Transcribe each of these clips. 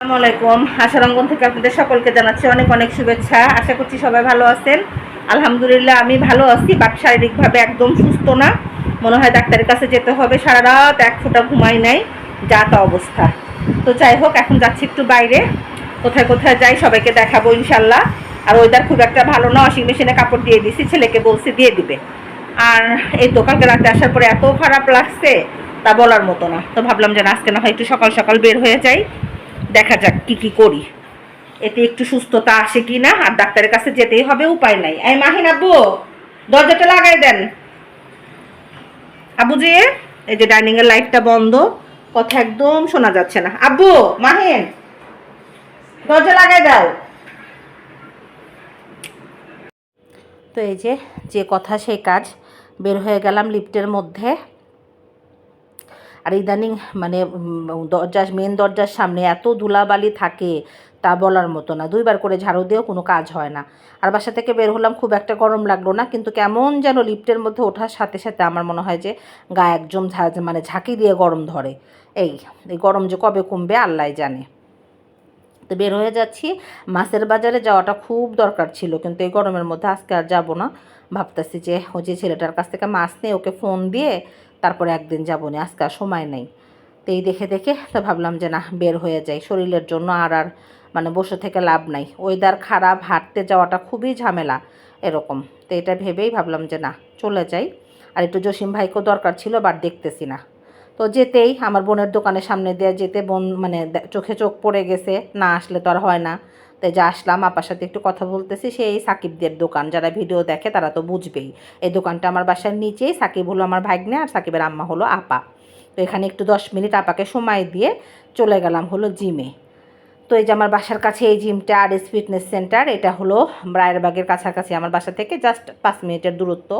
আসসালামু আলাইকুম। আশারঙ্গন থেকে আপনাদের সকলকে জানাচ্ছি অনেক অনেক শুভেচ্ছা। আশা করছি সবাই ভালো আছেন। আলহামদুলিল্লাহ, আমি ভালো আছি, বাট শারীরিকভাবে একদম সুস্থ না। মনে হয় ডাক্তারের কাছে যেতে হবে। সারা রাত এক ফোঁটা ঘুমাই নাই। যা তা অবস্থা। তো যাই হোক, এখন যাচ্ছি একটু বাইরে। কোথায় কোথায় যাই সবাইকে দেখাবো ইনশাল্লাহ। আর ওয়েদার খুব একটা ভালো না। ওয়াশিং মেশিনে কাপড় দিয়ে দিছি, ছেলেকে বলছি দিয়ে দিবে। আর এই তো কালকে রাতে আসার পরে এত খারাপ লাগছে, তা বলার মতো না। তো ভাবলাম যে আজকে না হয় একটু সকাল সকাল বের হয়ে যাই। দেখা যাক কি কি করি। এতে একটু সুস্থতা আসে কি না, আর ডাক্তারের কাছে যেতেই হবে, উপায় নাই। এই মাহিন আব্বু, দরজাটা লাগাই দেন। আব্বু যে, এই যে ডাইনিং এর লাইটটা বন্ধ, কথা একদম শোনা যাচ্ছে না। আব্বু, মাহিন, দরজা লাগাই দাও। তো এই যে যে কথা, সেই কাজ, বের হয়ে গেলাম লিফটের মধ্যে। আর ইদানিং মানে দরজা মেন দরজার সামনে এত ধুলাবালি থাকে তা বলার মতো না। দুইবার করে ঝাড়ু দিয়েও কোনো কাজ হয় না। আর বাসা থেকে বের হলাম, খুব একটা গরম লাগল না, কিন্তু কেমন যেন লিফটের মধ্যে ওঠার সাথে সাথে আমার মনে হয় যে, গা ঝা- মানে ঝাঁকি দিয়ে গরম ধরে। এই এই গরম যে কবে কমবে আল্লাহ জানে। তো বের হয়ে যাচ্ছি। মাছের বাজারে যাওয়াটা খুব দরকার ছিল, কিন্তু এই গরমের মধ্যে আজকে আর যাব না। ভাবতেছি যে, ওই যে ছেলেটার কাছ থেকে মাছ নিয়ে ওকে ফোন দিয়ে তারপরে একদিন যাব না, আজকে আর সময় নেই। তো এই দেখে দেখে তো ভাবলাম যে না, বের হয়ে যাই। শরীরের জন্য আর আর মানে বসে থেকে লাভ নাই। ওয়েদার খারাপ, হাঁটতে যাওয়াটা খুবই ঝামেলা, এরকম। তো এটা ভেবেই ভাবলাম যে না, চলে যাই। আর একটু জসিম ভাইকেও দরকার ছিল, বাট দেখতেছি না। তো যেতেই আমার বোনের দোকানের সামনে দিয়ে যেতে বোন মানে চোখে চোখ পড়ে গেছে, না আসলে তো আর হয় না। তাই যে আসলাম, আপার সাথে একটু কথা বলতেছি, সেই সাকিবদের দোকান। যারা ভিডিও দেখে তারা তো বুঝবেই। এই দোকানটা আমার বাসার নিচেই, সাকিব হলো আমার ভাগ্নে আর সাকিবের আম্মা হলো আপা। তো এখানে একটু দশ মিনিট আপাকে সময় দিয়ে চলে গেলাম হলো জিমে। তো এই যে আমার বাসার কাছে এই জিমটা আর এস ফিটনেস সেন্টার, এটা হলো রায়েরবাগের কাছাকাছি আমার বাসা থেকে জাস্ট পাঁচ মিনিটের দূরত্ব।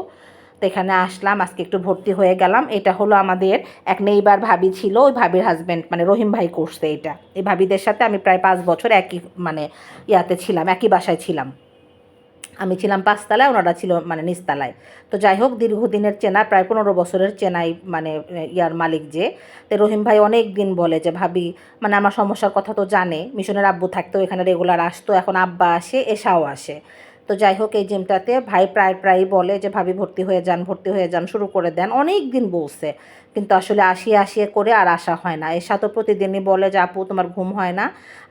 তো এখানে আসলাম, আজকে একটু ভর্তি হয়ে গেলাম। এটা হলো আমাদের এক নেইবার ভাবি ছিল, ওই ভাবির হাজব্যান্ড মানে রহিম ভাই করছে এটা। এই ভাবিদের সাথে আমি প্রায় পাঁচ বছর একই মানে ইয়াতে ছিলাম, একই বাসায় ছিলাম। আমি ছিলাম পাঁচতলায়, ওনারা ছিল মানে নিচতলায়। তো যাই হোক, দীর্ঘদিনের চেনা, প্রায় পনেরো বছরের চেনাই মানে ইয়ার মালিক যে। তো রহিম ভাই অনেক দিন বলে যে, ভাবি মানে আমার সমস্যার কথা তো জানে। মিশনের আব্বু থাকতো এখানে রেগুলার আসতো, এখন আব্বা আসে, এসাও আসে। তো যাই হোক, এই জিমটাতে ভাই প্রায় প্রায় বলে যে, ভাবি ভর্তি হয়ে যান, ভর্তি হয়ে যান, শুরু করে দেন। অনেক দিন বলছে, কিন্তু আসলে আসিয়ে আসিয়ে করে আর আসা হয় না। এসা তো প্রতিদিনই বলে যে, আপু, তোমার ঘুম হয় না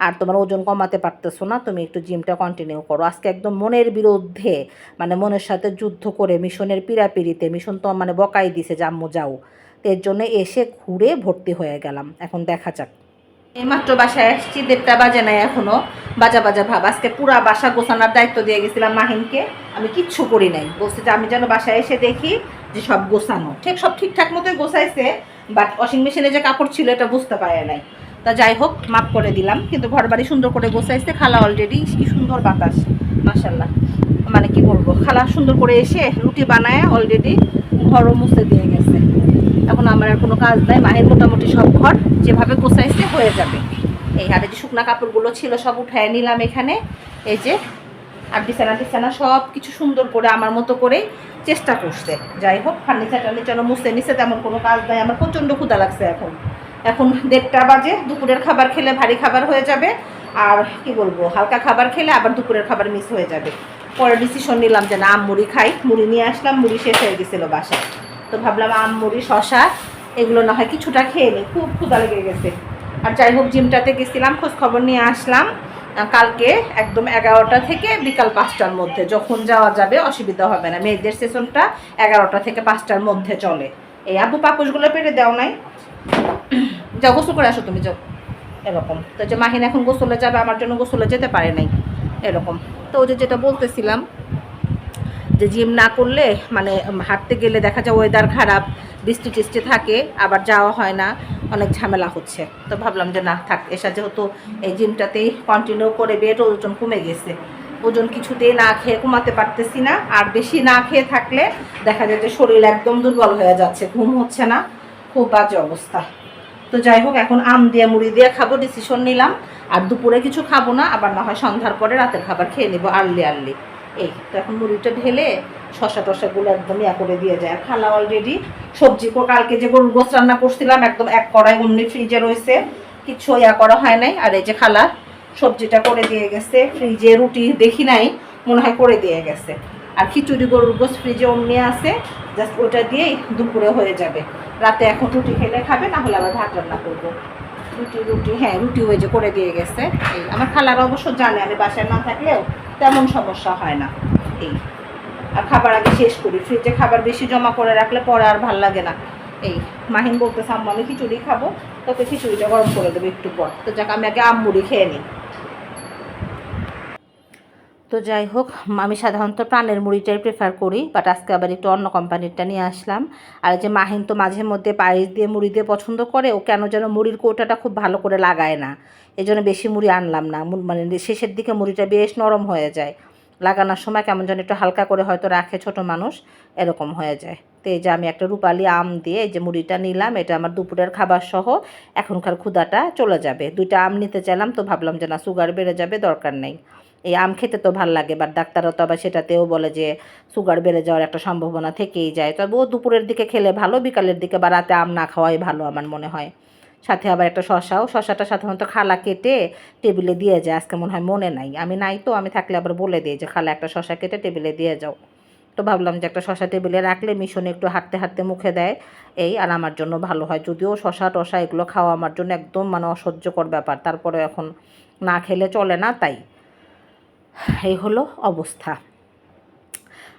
আর তোমার ওজন কমাতে পারতেছো না, তুমি একটু জিমটা কন্টিনিউ করো। আজকে একদম মনের বিরুদ্ধে মানে মনের সাথে যুদ্ধ করে মিশনের পিড়াপিড়িতে, মিশন তো মানে বকাই দিছে জাম্মু যাও। তো এর জন্য এসে ঘুরে ভর্তি হয়ে গেলাম। এখন দেখা যাক। এইমাত্র বাসায় আসছি, দেড়টা বাজে নাই এখনও। বাজা বাজা ভাব। আজকে পুরা বাসা গোছানোর দায়িত্ব দিয়ে গেছিলাম মাহিনকে। আমি কিচ্ছু করি নাই। বলছে যে আমি যেন বাসায় এসে দেখি যে সব গোছানো। ঠিক সব ঠিকঠাক মতোই গোছাইছে বাট ওয়াশিং মেশিনে যে কাপড় ছিল এটা বুঝতে পারে নাই। তা যাই হোক, মাপ করে দিলাম, কিন্তু ঘর বাড়ি সুন্দর করে গোছাইছে, খালা অলরেডি কি সুন্দর বাতাস মাসাল্লাহ মানে কি বলব, খালা সুন্দর করে এসে রুটি বানায় অলরেডি ঘরও মুছে দিয়ে গেছে। এখন আমার আর কোনো কাজ নাই, মায়ের মোটামুটি সব ঘর যেভাবে গোছাইছে হয়ে যাবে। এই হাতে যে শুকনা কাপড়গুলো ছিল সব উঠায় নিলাম এখানে। এই যে আর বিছানা টিছানা সব কিছু সুন্দর করে আমার মতো করে চেষ্টা করছে। যাই হোক, ফার্নিচার টার্নিচারও মুছে নিছে, তেমন কোনো কাজ নাই। আমার প্রচণ্ড ক্ষুদা লাগছে এখন। এখন দেড়টা বাজে, দুপুরের খাবার খেলে ভারী খাবার হয়ে যাবে। আর কি বলব, হালকা খাবার খেলে আবার দুপুরের খাবার মিস হয়ে যাবে। পরে ডিসিশন নিলাম যে না, মুড়ি খাই। মুড়ি নিয়ে আসলাম, মুড়ি শেষ হয়ে গেছিল বাসায়। তো ভাবলাম আম, মুড়ি শশা এগুলো না হয় কিছুটা খেয়ে নিই খুব ক্ষুদা লেগে গেছে। আর যাই হোক, জিমটাতে গেছিলাম, খোঁজ খবর নিয়ে আসলাম। কালকে একদম এগারোটা থেকে বিকাল পাঁচটার মধ্যে। যখন যাওয়া যাবে, অসুবিধা হবে না। মেয়েদের সেশনটা এগারোটা থেকে পাঁচটার মধ্যে চলে। এই আবু পাপুসগুলো পেরে দেও নাই। যাও, গোসল করে আসো তুমি, যাও। এরকম। তো যে মাহিন এখন গোসলে যাবে, আমার জন্য গোসলে যেতে পারে নাই। এরকম। তো যে যেটা বলতেছিলাম যে জিম না করলে মানে হাঁটতে গেলে দেখা যায় ওয়েদার খারাপ, বৃষ্টি টিষ্টি থাকে, আবার যাওয়া হয় না, অনেক ঝামেলা হচ্ছে। তো ভাবলাম যে না, থাক, এসা যেহেতু এই জিমটাতেই কন্টিনিউ করে বেড ওজন কমে গেছে, ওজন কিছুতেই না খেয়ে কমাতে পারতেছি না, আর বেশি না খেয়ে থাকলে দেখা যায় যে শরীর একদম দুর্বল হয়ে যাচ্ছে, ঘুম হচ্ছে না, খুব বাজে অবস্থা। তো যাই হোক, এখন আম দিয়ে, মুড়ি দিয়ে খাব ডিসিশন নিলাম, আর দুপুরে কিছু খাব না, আবার না হয় সন্ধ্যার পরে রাতের খাবার খেয়ে নেব আর্লি আর্লি এই, তো এখন মুড়িটা ঢেলে শশা টশাগুলো একদম ইয়া করে দিয়ে যায়। খালা অলরেডি সবজি কালকে যে গরুর গোস রান্না করছিলাম, একদম এক কড়াই অমনি ফ্রিজে রয়েছে। কিছু ইয়া করা হয় নাই। আর এই যে খালা সবজিটা করে দিয়ে গেছে। ফ্রিজে রুটি দেখি নাই, মনে হয় করে দিয়ে গেছে। আর খিচুড়ি গরুর গোস ফ্রিজে অমনি আছে। জাস্ট ওটা দিয়েই দুপুরে হয়ে যাবে। রাতে এখন রুটি খেলে খাবে, না হলে আবার ভাত রান্না করব। রুটি রুটি হ্যাঁ রুটি ওই যে করে দিয়ে গেছে। এই, আমার খালার অবশ্য জানে, আমি বাসায় না থাকলেও তেমন সমস্যা হয় না, এই। আর খাবার আগে শেষ করি ফ্রিজে খাবার বেশি জমা করে রাখলে পরে আর ভালো লাগে না। এই মাহিন বলতেছে, আম্মু, আমি খিচুড়ি খাব, তোকে খিচুড়িটা গরম করে দেবো একটু পর। তো যাক, আমি আগে আম্মুড়ি খেয়ে নিই। তো যাই হোক, আমি সাধারণত প্রাণের মুড়িটাই প্রেফার করি বাট আজকে আবার একটু অন্য কোম্পানিরটা নিয়ে আসলাম। আর যে মাহিন তো মাঝে মধ্যে পায়েস দিয়ে মুড়ি দিয়ে পছন্দ করে, ও কেন যেন মুড়ির কৌটাটা খুব ভালো করে লাগায় না। এই জন্য বেশি মুড়ি আনলাম না। মানে শেষের দিকে মুড়িটা বেশ নরম হয়ে যায়। লাগানোর সময় কেমন যেন একটু হালকা করে হয়তো রাখে ছোট মানুষ, এরকম হয়ে যায়। তো এই যে আমি একটা রূপালি আম দিয়ে এই যে মুড়িটা নিলাম, এটা আমার দুপুরের খাবার সহ এখনকার ক্ষুদাটা চলে যাবে। দুইটা আম নিতে চাইলাম, তো ভাবলাম যে না সুগার বেড়ে যাবে, দরকার নেই। এই আম খেতে তো ভালো লাগে বাট ডাক্তাররা তো আবার সেটাতেও বলে যে সুগার বেড়ে যাওয়ার একটা সম্ভাবনা থেকেই যায়। তবে ও দুপুরের দিকে খেলে ভালো, বিকালের দিকে বা রাতে আম না খাওয়াই ভালো আমার মনে হয়। সাথে আবার একটা শশাও শশাটা সাধারণত খালা কেটে টেবিলে দিয়ে যায়, আজকে মনে হয় মনে নাই। আমি নাই তো, আমি থাকলে আবার বলে দিই যে, খালা, একটা শশা কেটে টেবিলে দিয়ে যাও। তো ভাবলাম যে, একটা শশা টেবিলে রাখলে মিশনে একটু হাঁটতে হাঁটতে মুখে দেয়, এই আর আমার জন্য ভালো হয়। যদিও শশা টশা এগুলো খাওয়া আমার জন্য একদম মানে অসহ্যকর ব্যাপার তারপরে এখন না খেলে চলে না তাই। এই হলো অবস্থা।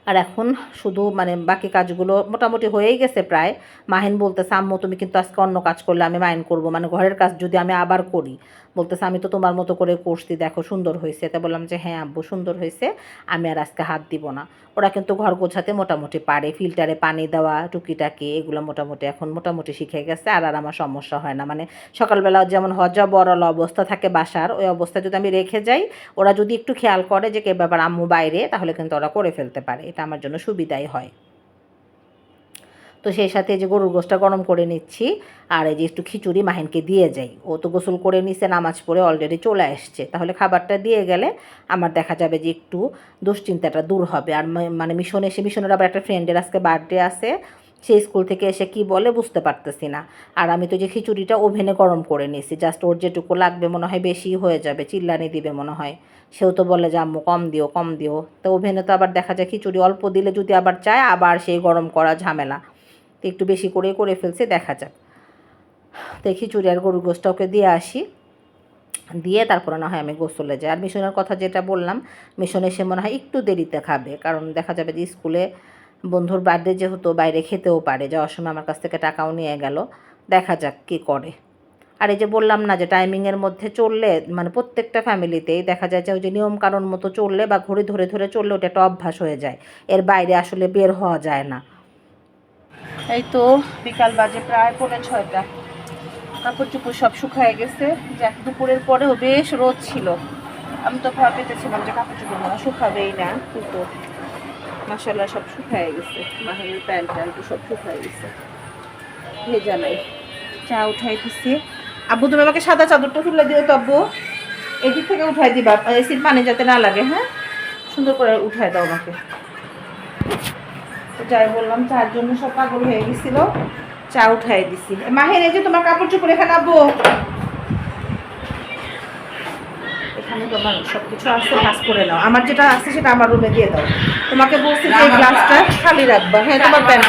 আর এখন শুধু মানে বাকি কাজগুলো মোটামুটি হয়েই গেছে প্রায়। মাহিন বলতেছে, আম্মু, তুমি কিন্তু আজকে অন্য কাজ করলে আমি মাইন করব। মানে ঘরের কাজ যদি আমি আবার করি বলতেছে, আমি তো তোমার মতো করে করছি, দেখো সুন্দর হয়েছে। তা বললাম যে হ্যাঁ আব্বু, সুন্দর হয়েছে, আমি আর আজকে হাত দিব না। ওরা কিন্তু ঘর গোছাতে মোটামুটি পারে, ফিল্টারে পানি দেওয়া, টুকিটাকি, এগুলো মোটামুটি এখন মোটামুটি শিখে গেছে, আর আর আমার সমস্যা হয় না। মানে সকালবেলা যেমন হজা বরল অবস্থা থাকে বাসার, ওই অবস্থা যদি আমি রেখে যাই, ওরা যদি একটু খেয়াল করে যে, কে ব্যাপার, আম্মু বাইরে? তাহলে কিন্তু ওরা করে ফেলতে পারে, এটা আমার জন্য সুবিধাই হয়। তো সেই সাথে যে গরুর গোশটা গরম করে নিচ্ছি, আর এই যে একটু খিচুড়ি মাহিনকে দিয়ে যাই। ও তো গোসল করে নিছে, নামাজ পড়ে অলরেডি চলে আসছে। তাহলে খাবারটা দিয়ে গেলে আমার দেখা যাবে যে একটু দুশ্চিন্তাটা দূর হবে। আর মানে মিশন এসে, মিশনের আবার একটা ফ্রেন্ডের আজকে বার্থডে আছে। সেই স্কুল থেকে এসে কি বলে বুঝতে পারতেছি না। আর আমি তো যে খিচুড়িটা ওভেনে গরম করে নিয়েছি জাস্ট ওর যেটুকু লাগবে মনে হয় বেশি হয়ে যাবে, চিল্লানি দিবে মনে হয়। সেও তো বলে যে, আম্মু, কম দিও কম দিও। তো ওভেনে তো আবার দেখা যায় খিচুড়ি অল্প দিলে যদি আবার চায়, আবার সেই গরম করা ঝামেলা। তো একটু বেশি করে করে ফেলছে, দেখা যাক। এই খিচুড়ি আর গরুর গোষ্ঠটা ওকে দিয়ে আসি। দিয়ে তারপরে না হয় আমি গোসলে যাই। আর মিশনের কথা যেটা বললাম, মিশনে এসে মনে হয় একটু দেরিতে খাবে, কারণ দেখা যাবে যে স্কুলে বন্ধুর বার্থডে যেহেতু বাইরে খেতেও পারে, যাওয়ার সময় আমার কাছ থেকে টাকাও নিয়ে গেল। দেখা যাক কী করে। আর এই যে বললাম না যে টাইমিংয়ের মধ্যে চললে মানে প্রত্যেকটা ফ্যামিলিতেই দেখা যায় যে ওই যে নিয়ম কারণ মতো চললে বা ঘড়ি ধরে ধরে চললে ওটা একটা অভ্যাস হয়ে যায়। এর বাইরে আসলে বের হওয়া যায় না। এই তো বিকাল বাজে প্রায় পৌনে ছয়টা। কাপড় চুপড় সব শুকায় গেছে। যাক, দুপুরের পরেও বেশ রোদ ছিল। আমি তো ভয় পেতেছিলাম যে কাপড় চুপড় মনে শুকাবেই না, কিন্তু মাসাল্লাহ সব শুকায় গেছে। মাহিনের প্যান্ট ট্যান্ট সব শুকায় গেছে। ভেজা নাই। চা উঠাই দিছি। আব্বু, তুমি আমাকে সাদা চাদরটা তুলে দিও তো আব্বু। এদিক থেকে উঠাই দিবা, এসির পানি যাতে না লাগে হ্যাঁ? সুন্দর করে উঠাই দাও আমাকে। যাই বললাম চার জন্য সব পাগল হয়ে গেছিল। চা উঠাই দিছি। এ, মাহিন এই যে তোমার কাপড় চোপড় এখানে আব্বু। এখানে তোমার সব কিছু আছে ভাস করে নাও। আমার যেটা আছে সেটা আমার রুমে দিয়ে দাও। তোমাকে বলছি যে এই গ্লাসটা খালি রাখবা। হ্যাঁ তোমার প্যান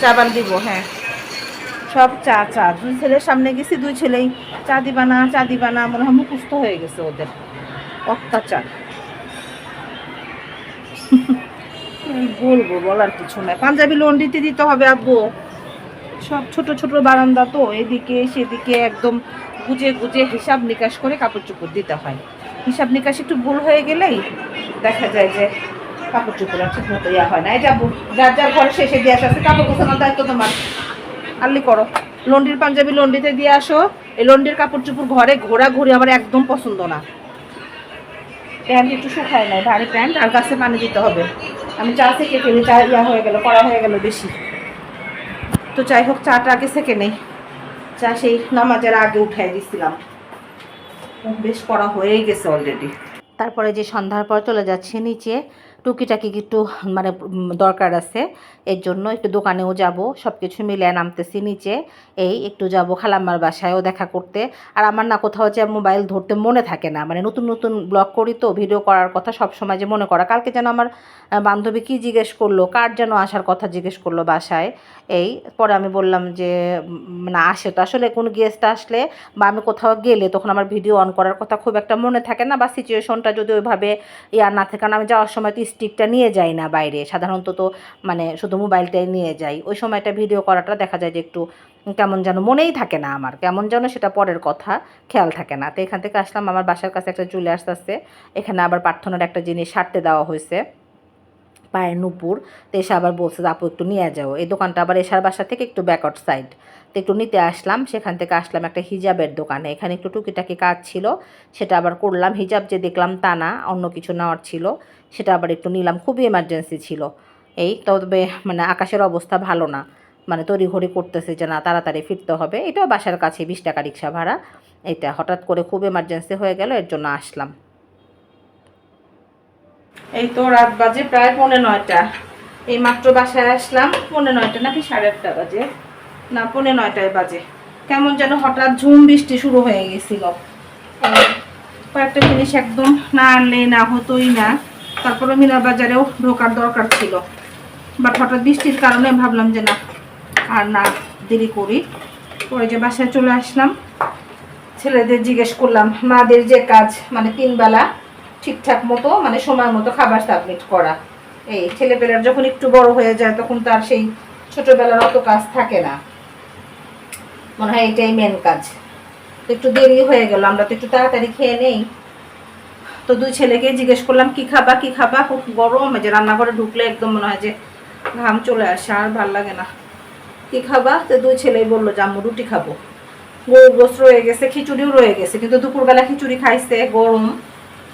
চাবান দিব হ্যাঁ। সব চা চা। দুই ছেলের সামনে গেছি দুই ছেলেই চা দিবা না চা দিবা না মনে হয় মুখস্থ হয়ে গেছে ওদের। অত্যাচার বলব বলার কিছু নাই। পাঞ্জাবি লোন দিতে দিতে হবে আব্বু। সব ছোট ছোট বারান্দা তো, এদিকে সেদিকে একদম গুজে গুজে হিসাব নিকাশ করে কাপড় চোপড় দিতে হয়। হিসাব নিকাশ একটু ভুল হয়ে গেলেই দেখা যায় যে কাপড় চোপড় আর ঠিক মতো ইয়া হয় না। এটা আব্বু, যার যার ঘরে শেষে দিয়ে আসা কাপড় গোছানোর দায়িত্ব তোমার। আল্লি করো। লন্ডির পাঞ্জাবি লন্ডিতে দিয়ে আসো, এই লন্ডির কাপড় চোপড় ঘরে ঘোরাঘুরি আমার একদম পছন্দ না। প্যান্ট একটু শুকায় নাই, ভারী প্যান্ট, আর গাছে পানি দিতে হবে। আমি চা থেকে ফেলি চা ইয়া হয়ে গেল করা হয়ে গেল বেশি। তো যাই হোক, চাটা আগে থেকে নেই। চা সেই নামাজের আগে উঠাই দিছিলাম। বেশ করা হয়ে গেছে অলরেডি তারপরে যে সন্ধ্যার পর চলে যাচ্ছে নিচে টুকিটাকি একটু মানে দরকার আছে। এর জন্য একটু দোকানেও যাব সব কিছু মিলে নামতেছি নিচে। এই একটু যাব খালাম্মার বাসায়ও দেখা করতে। আর আমার না কোথাও যে মোবাইল ধরতে মনে থাকে না। মানে নতুন নতুন ব্লগ করি তো, ভিডিও করার কথা সব সময় যে মনে করা। কালকে যেন আমার বান্ধবী কি জিজ্ঞেস করল, কার যেন আসার কথা জিজ্ঞেস করল বাসায়। এই, পরে আমি বললাম যে না, আসে তো। আসলে কোনো গেস্ট আসলে বা আমি কোথাও গেলে তখন আমার ভিডিও অন করার কথা খুব একটা মনে থাকে না। বা সিচুয়েশনটা যদি ওইভাবে ইয়ার না থাকে, কারণ আমি যাওয়ার সময় তো স্টিকটা নিয়ে যাই না বাইরে। সাধারণত তো মানে শুধু মোবাইলটাই নিয়ে যাই। ওই সময়টা ভিডিও করাটা দেখা যায় যে একটু কেমন যেন মনেই থাকে না আমার। কেমন যেন সেটা পরের কথা, খেয়াল থাকে না। তো এখান থেকে আসলাম, আমার বাসার কাছে একটা চুলে আসতে আসতে এখানে আবার প্রার্থনার একটা জিনিস সারতে দেওয়া হয়েছে। পায়ের নুপুর। তো এসে আবার বলছে আপু, একটু নিয়ে যাও। এই দোকানটা আবার এসার বাসা থেকে একটু ব্যাকআউট সাইড তো একটু নিতে আসলাম, সেখান থেকে আসলাম একটা হিজাবের দোকানে। এখানে একটু টুকিটাকি কাজ ছিল, সেটা আবার করলাম। হিজাব যে দেখলাম তা না, অন্য কিছু নেওয়ার ছিল, সেটা আবার একটু নিলাম। খুবই এমার্জেন্সি ছিল। এই তবে মানে আকাশের অবস্থা ভালো না। মানে তড়িঘড়ি করতেছে যে না, তাড়াতাড়ি ফিরতে হবে। এটাও বাসার কাছে বিশ টাকা রিক্সা ভাড়া। এটা হঠাৎ করে খুব এমার্জেন্সি হয়ে গেল, এর জন্য আসলাম। এই তো রাত বাজে প্রায় পৌনে নয়টা। এই মাত্র বাসায় আসলাম, পৌনে নয়টা নাকি সাড়ে আটটা বাজে? না, পৌনে নয়টায় বাজে। কেমন যেন হঠাৎ ঝুম বৃষ্টি শুরু হয়ে গেছিল। কয়েকটা জিনিস একদম না আনলে না হতোই না। তারপরে মিনা বাজারেও ঢোকার দরকার ছিল। বাট হঠাৎ বৃষ্টির কারণে ভাবলাম যে না, আর না দেরি করি। পরে যে বাসায় চলে আসলাম, ছেলেদের জিজ্ঞেস করলাম, মাদের যে কাজ? মানে তিন বেলা ঠিকঠাক মতো মানে সময় মতো খাবার সাবমিট করা। এই ছেলেপেলার যখন একটু বড় হয়ে যায়, তখন তার সেই ছোটবেলার অত কাজ থাকে না। মনে হয় এটাই মেন কাজ। একটু দেরি হয়ে গেল, আমরা তো একটু তাড়াতাড়ি খেয়ে নেই। তো দুই ছেলেকে জিজ্ঞেস করলাম, কি খাবা কি খাবা? খুব গরম যে রান্নাঘরে ঢুকলে একদম মনে হয় যে ঘাম চলে আসে, আর ভালো লাগে না। কি খাবা? তো দুই ছেলেই বলল, যে আম্মু রুটি খাব। গরুর গোস্ত রয়ে গেছে, খিচুড়িও রয়ে গেছে, কিন্তু দুপুরবেলা খিচুড়ি খাইছে, গরম।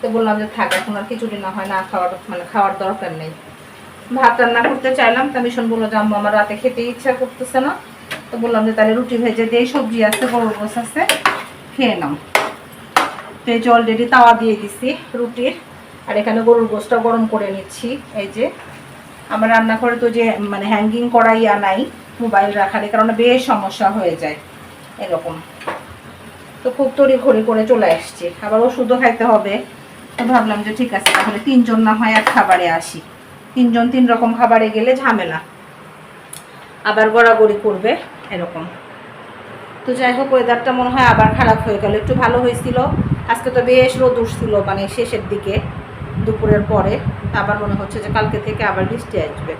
তো বললাম যে থাক, এখন আর খিচুড়ি না হয় না খাওয়ার মানে খাওয়ার দরকার নেই। ভাত রান্না করতে চাইলাম, তা মিশন বলল যে আম্মু আমার রাতে খেতে ইচ্ছা করতেছে না। তো বললাম যে তাহলে রুটি ভেজে দিয়ে সবজি আছে গরুর গোস আছে, খেয়ে নাও। তো এই যে অলরেডি তাওয়া দিয়ে দিছি রুটির। আর এখানে গরুর গোসটা গরম করে নিচ্ছি, এই যে। আমার রান্নাঘরে তো যে মানে হ্যাঙ্গিং করা ইয়া নাই মোবাইল রাখার কারণে বেশ সমস্যা হয়ে যায়, এরকম। তো খুব তড়ি ঘড়ি করে চলে আসছি। আবার ওষুধও খাইতে হবে। তো ভাবলাম যে ঠিক আছে, তাহলে তিনজন না হয় এক খাবারে আসি। তিনজন তিন রকম খাবারে গেলে ঝামেলা। আবার গড়াগড়ি করবে, এরকম। তো যাই হোক ওয়েদারটা মনে হয় আবার খারাপ হয়ে গেল। একটু ভালো হয়েছিল। আজকে তো বেশ রোদ উঠছিল মানে শেষের দিকে, দুপুরের পরে। আবার মনে হচ্ছে যে কালকে থেকে আবার বৃষ্টি আসবে।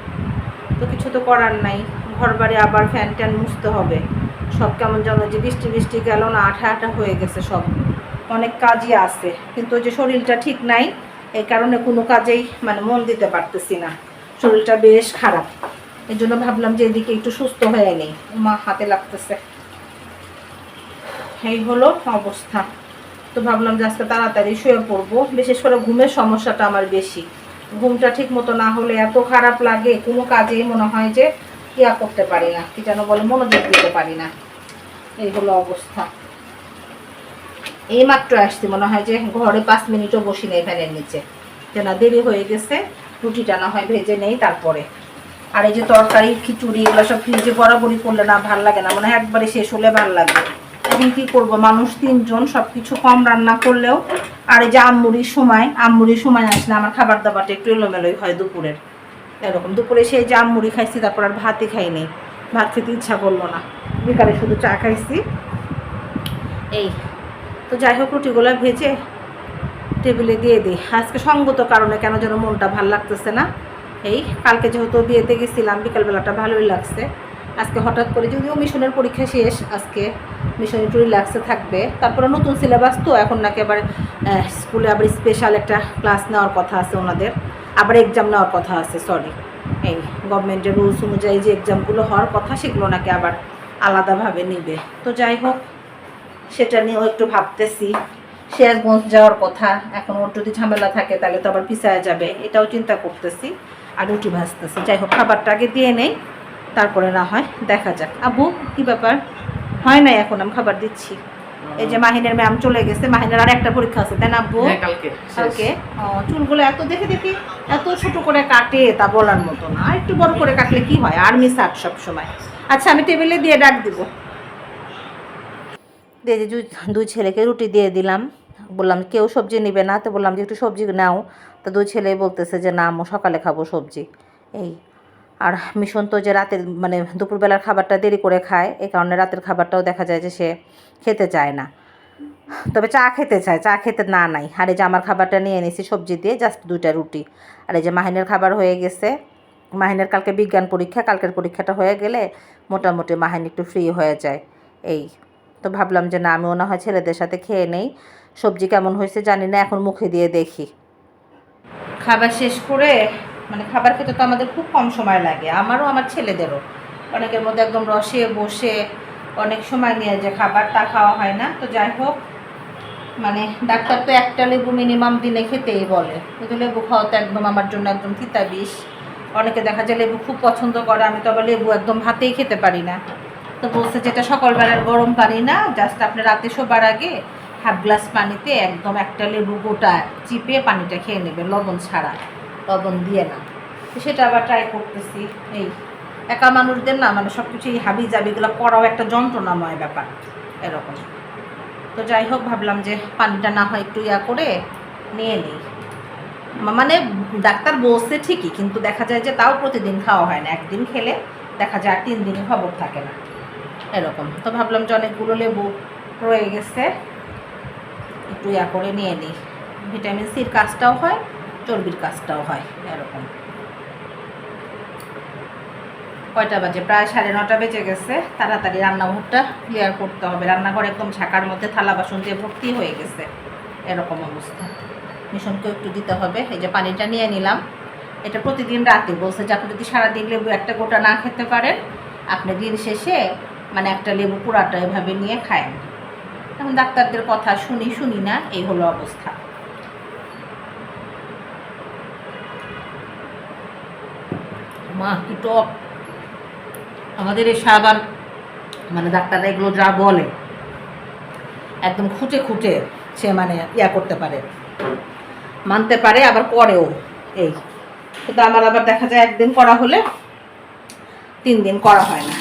তো কিছু তো করার নাই। ঘর বাড়ি আবার ফ্যান ট্যান মুছতে হবে। সব কেমন যেন যে বৃষ্টি বৃষ্টি গেল না, আঠা আঠা হয়ে গেছে সব। অনেক কাজই আছে, কিন্তু ওই যে শরীরটা ঠিক নাই, এই কারণে কোনো কাজেই মানে মন দিতে পারতেছি না। শরীরটা বেশ খারাপ। এই জন্য ভাবলাম যে এদিকে একটু সুস্থ হয়ে নেই। মা হাতে লাগতেছে। এই হলো অবস্থা। তো ভাবলাম যে আজকে তাড়াতাড়ি শুয়ে পড়ব। বিশেষ করে ঘুমের সমস্যাটা আমার বেশি। ঘুমটা ঠিক মতো না হলে এত খারাপ লাগে, কোনো কাজেই মনে হয় যে ইয়া করতে পারি না। কি যেন বলে, মনোযোগ দিতে পারি না। এই হলো অবস্থা। এই মাত্র আসছি, মনে হয় যে ঘরে পাঁচ মিনিটও বসি নেই ফ্যানের নিচে। যে না দেরি হয়ে গেছে রুটিটা না হয়, ভেজে নেই, তারপরে। আর এই যে তরকারি, খিচুড়ি, এগুলো সব ফ্রিজে বরাবরই করলে না ভালো লাগে না মানে একবারে শেষ হলে ভালো লাগবে এখন কি করব, মানুষ তিনজন সব কিছু কম রান্না করলেও, আর এই যে আম্মুরির সময় আম্মুরির সময় আসলে আমার খাবার দাবারটা একটু এলোমেলোই হয় দুপুরের। এরকম দুপুরে সেই যে আম্মুরি খাইছি, তারপর আর ভাতই খাই নেই। ভাত খেতে ইচ্ছা করল না। বিকালে শুধু চা খাইছি। এই তো যাই হোক, রুটিগুলো ভেজে টেবিলে দিয়ে দিই। আজকে সঙ্গত কারণে কেন যেন মনটা ভালো লাগতেছে না। এই কালকে যেহেতু বিয়েতে গেছিলাম, বিকালবেলাটা ভালোই লাগছে। আজকে হঠাৎ করে যদিও মিশনের পরীক্ষা শেষ, আজকে মিশন একটু রিল্যাক্সে থাকবে। তারপরে নতুন সিলেবাস তো, এখন নাকি আবার স্কুলে আবার স্পেশাল একটা ক্লাস নেওয়ার কথা আছে ওনাদের। আবার এক্সাম নেওয়ার কথা আছে সরি এই গভর্নমেন্টের রুলস অনুযায়ী যে এক্সামগুলো হওয়ার কথা, সেগুলো নাকি আবার আলাদাভাবে নিবে। তো যাই হোক সেটা নিয়েও একটু ভাবতেছি। শেয়ারগঞ্জ যাওয়ার কথা এখন ওর যদি ঝামেলা থাকে তাহলে তো আবার পিছায় যাবে এটাও চিন্তা করতেছি। আর রুটি ভাজতেছি। যাই হোক খাবারটা আগে দিয়ে নেই তারপরে না হয় দেখা যাক। আবু কি ব্যাপার? হয় নাই এখন আমি খাবার দিচ্ছি। এই যে মাহিনের ম্যাম চলে গেছে মাহিনের আর একটা পরীক্ষা আছে তাই না আব্বু? হ্যাঁ কালকে। চুলগুলো এত দেখে দেখি এত ছোট করে কাটে তা বলার মতো না। আর একটু বড় করে কাটলে কি হয়? আর্মি শার্ট সব সময় আচ্ছা আমি টেবিলে দিয়ে ডাক দিব। দিয়ে যে দুই- ছেলেকে রুটি দিয়ে দিলাম। বললাম, কেউ সবজি নেবে না? তো বললাম যে, একটু সবজি নাও। তো দুই ছেলে বলতেছে যে, না আমি সকালে খাব সবজি। এই। আর মিশন তো যে রাতের মানে দুপুরবেলার খাবারটা দেরি করে খায়, এই কারণে রাতের খাবারটাও দেখা যায় যে সে খেতে চায় না। তবে চা খেতে চায়, চা খেতে না নাই। আর এই যে আমার খাবারটা নিয়ে এনেছি সবজি দিয়ে, জাস্ট দুইটা রুটি। আর এই যে মাহিনের খাবার হয়ে গেছে। মাহিনের কালকে বিজ্ঞান পরীক্ষা, কালকের পরীক্ষাটা হয়ে গেলে মোটামুটি মাহিন একটু ফ্রি হয়ে যায়। এই। তো ভাবলাম যে না, আমিও না হয় ছেলেদের সাথে খেয়ে নেই। সবজি কেমন হয়েছে জানি না, এখন মুখে দিয়ে দেখি। খাবার শেষ করে মানে খাবার খেতে তো আমাদের খুব কম সময় লাগে, আমারও, আমার ছেলেদেরও। অনেকের মধ্যে একদম রসে, বসে অনেক সময় নিয়ে যে খাবার তা খাওয়া হয় না। তো যাই হোক মানে ডাক্তার তো একটা লেবু মিনিমাম দিনে খেতেই বলে। কিন্তু লেবু খাওয়া তো একদম আমার জন্য একদম তিতা বিষ অনেকে দেখা যায় লেবু খুব পছন্দ করে, আমি তো আবার লেবু একদম ভাতেই খেতে পারি না। তো বলছে যেটা সকালবেলার গরম পানি না জাস্ট আপনি রাতে শোবার আগে হাফ গ্লাস পানিতে একদম একটা লেবু গোটা চিপে পানিটা খেয়ে নেবে লবণ ছাড়া, লবণ দিয়ে না। তো সেটা আবার ট্রাই করতেছি, এই একা মানুষদের না মানে সব কিছু এই হাবি জাবিগুলো করাও একটা যন্ত্রণাময় ব্যাপার, এরকম। তো যাই হোক, ভাবলাম যে পানিটা না হয় একটু ইয়া করে নিয়ে নিই। মানে ডাক্তার বলছে ঠিকই, কিন্তু দেখা যায় যে তাও প্রতিদিন খাওয়া হয় না, একদিন খেলে দেখা যায় আর তিন দিনই খবর থাকে না। এরকম। তো ভাবলাম যে অনেকগুলো লেবু রয়ে গেছে, একটু ইয়া করে নিয়ে নিই। ভিটামিন সির কাজটাও হয়, চর্বির কাজটাও হয়, এরকম। কয়টা বাজে? প্রায় সাড়ে নটা বেজে গেছে। তাড়াতাড়ি রান্নাঘরটা ক্লিয়ার করতে হবে। রান্নাঘর একদম ঝাঁকার মধ্যে থালা বাসন দিয়ে ভর্তি হয়ে গেছে, এরকম অবস্থা। মিশনকেও একটু দিতে হবে। এই যে পানিটা নিয়ে নিলাম। এটা প্রতিদিন রাতে বলছে যে আপনি যদি সারাদিন লেবু একটা গোটা না খেতে পারেন, আপনি দিন শেষে মানে একটা লেবু পুরাটা এভাবে নিয়ে খায়েন এখন ডাক্তারদের কথা শুনি শুনি না, এই হলো অবস্থা। মা, কি টক। আমাদের এই সাবান মানে ডাক্তাররা এগুলো যা বলে, একদম খুঁটে খুঁটে সে মানে ইয়া করতে পারে। মানতে পারে, আবার করেও এই। কিন্তু আমার আবার দেখা যায় একদিন করা হলে তিন দিন করা হয় না।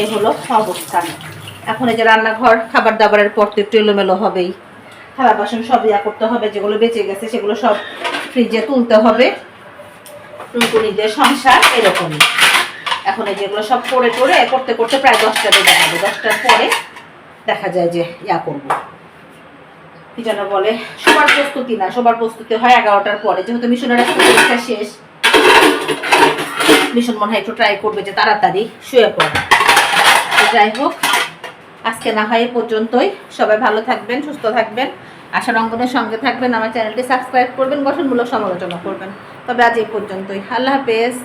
এই হলো অবস্থা এখন এই যে রান্নাঘর খাবার দাবারের পর তো একটু এলোমেলো হবেই। থালা বাসন সব ইয়া করতে হবে, যেগুলো বেঁচে গেছে সেগুলো সব ফ্রিজে তুলতে হবে। টুনটুনিদের সংসার এরকমই। এখন এই যেগুলো সব করে টোরে করতে করতে প্রায় দশটা বেজে যাবে দশটার পরে দেখা যায় যে ইয়া করব। কি যেন বলে, সবার প্রস্তুতি না, সবার প্রস্তুতি হয় এগারোটার পরে। যেহেতু মিশনের একটা পরীক্ষা শেষ, মিশন মনে হয় একটু ট্রাই করবে যে তাড়াতাড়ি শুয়ে পড়ে। যাই হোক আজকে না হয় পর্যন্তই। সবাই ভালো থাকবেন, সুস্থ থাকবেন। আশা রঙ্গনের সঙ্গে থাকবেন, আমার চ্যানেলটি সাবস্ক্রাইব করবেন গঠনমূলক সমালোচনা করবেন। তবে আজ এই পর্যন্তই। আল্লাহ হাফেজ।